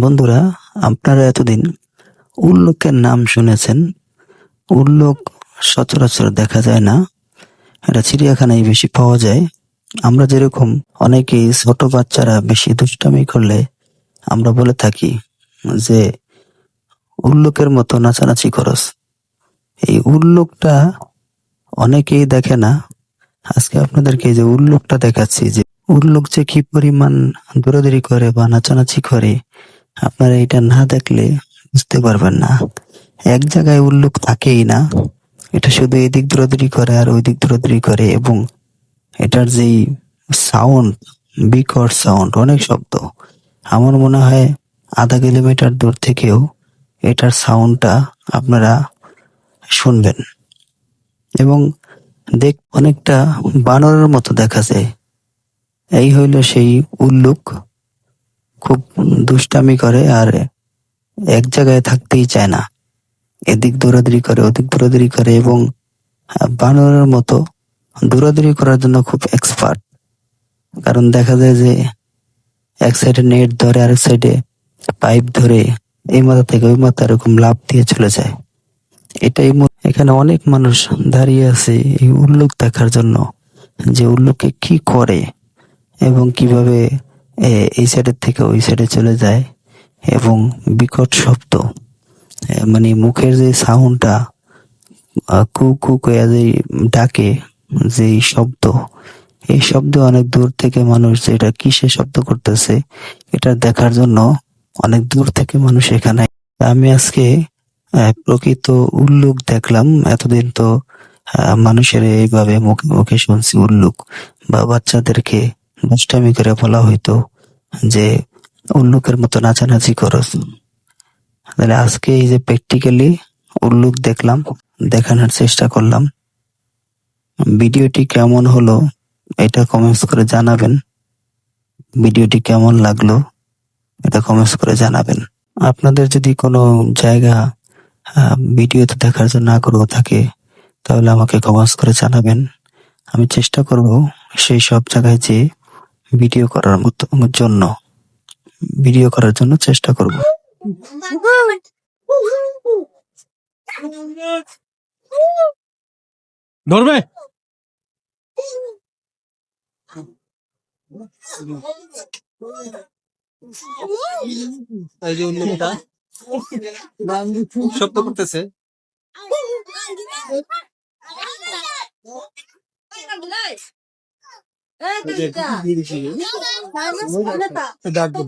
বন্ধুরা, আপনারা এতদিন উল্লোকের নাম শুনেছেন। উল্লোক সচরাচর দেখা যায় না। এটা চিড়িয়াখানায় বেশি পাওয়া যায়। আমরা যেরকম অনেকেই ছোট বাচ্চারা বেশি দুষ্টামি করলে আমরা বলে থাকি যে, উল্লুকের মতো নাচানাচি খরচ এই উল্লুকটা অনেকেই দেখে না। আজকে আপনাদেরকে যে উল্লুকটা দেখাচ্ছি, যে উল্লুক যে কি পরিমাণ দৌড়াদৌড়ি করে বা নাচানাচি করে, আপনারা এটা না দেখলে বুঝতে পারবেন না। এক জায়গায় উল্লুক থাকেই না। এটা শুধু এদিক দৌড়াদৌড়ি করে আর ওই দিক দৌড়াদৌড়ি করে এবং এটার যেই সাউন্ড বিকট সাউন্ড অনেক শব্দ। আমার মনে হয় আধা কিলোমিটার দূর থেকেও এটার সাউন্ডটা আপনারা শুনবেন। এবং দেখ, অনেকটা বানরের মতো দেখা যায়। এই হইল সেই উল্লুক। খুব দুষ্টামি করে আর এক জায়গায় থাকতেই চায় না। এদিক দৌড়াদৌড়ি করে, ওদিক দৌড়াদৌড়ি করে এবং বানরের মতো দৌড়াদৌড়ি করার জন্য খুব এক্সপার্ট কারণ দেখা যায় যে এক সাইডে নেট ধরে, আরেক সাইডে পাইপ ধরে, এই মাথা থেকে ওই মাথা এরকম লাভ দিয়ে চলে যায়। এটাই এখানে অনেক মানুষ দাঁড়িয়ে আছে এই উল্লুক দেখার জন্য, যে উল্লুকে কি করে এবং কীভাবে এই সাইডের থেকে ওই সাইডে চলে যায় এবং বিকট শব্দ। মানে মুখের যে সাউন্ডটা কু কু, কয়া যে ডাকে যে শব্দ, এই শব্দ অনেক দূর থেকে মানুষ যে এটা কিসে শব্দ করতেছে, এটা দেখার জন্য অনেক দূর থেকে মানুষ এখানে আমি আজকে প্রকৃত উল্লুক দেখলাম, এতদিন তো মানুষের এইভাবে মুখে মুখে শুনছি উল্লুক, বা বাচ্চাদেরকে দুষ্টামি করে বলা হইতো যে উল্লুকের মতো নাচানাচি করস তাহলে আজকে এই যে প্র্যাকটিক্যালি উল্লুক দেখলাম, দেখানোর চেষ্টা করলাম। ভিডিওটি কেমন হলো এটা কমেন্টস করে জানাবেন। ভিডিওটি কেমন লাগল এটা কমেন্টস করে জানাবেন। আপনাদের যদি কোনো জায়গা ভিডিওতে দেখার জন্য আগ্রহ থাকে, তাহলে আমাকে কমেন্টস করে জানাবেন। আমি চেষ্টা করব সেই সব জায়গায় যে ভিডিও করার মতো, জন্য, ভিডিও করার জন্য চেষ্টা করব। ধরবে? এই যে উল্লুকটা শব্দ করতেছে ডাকবো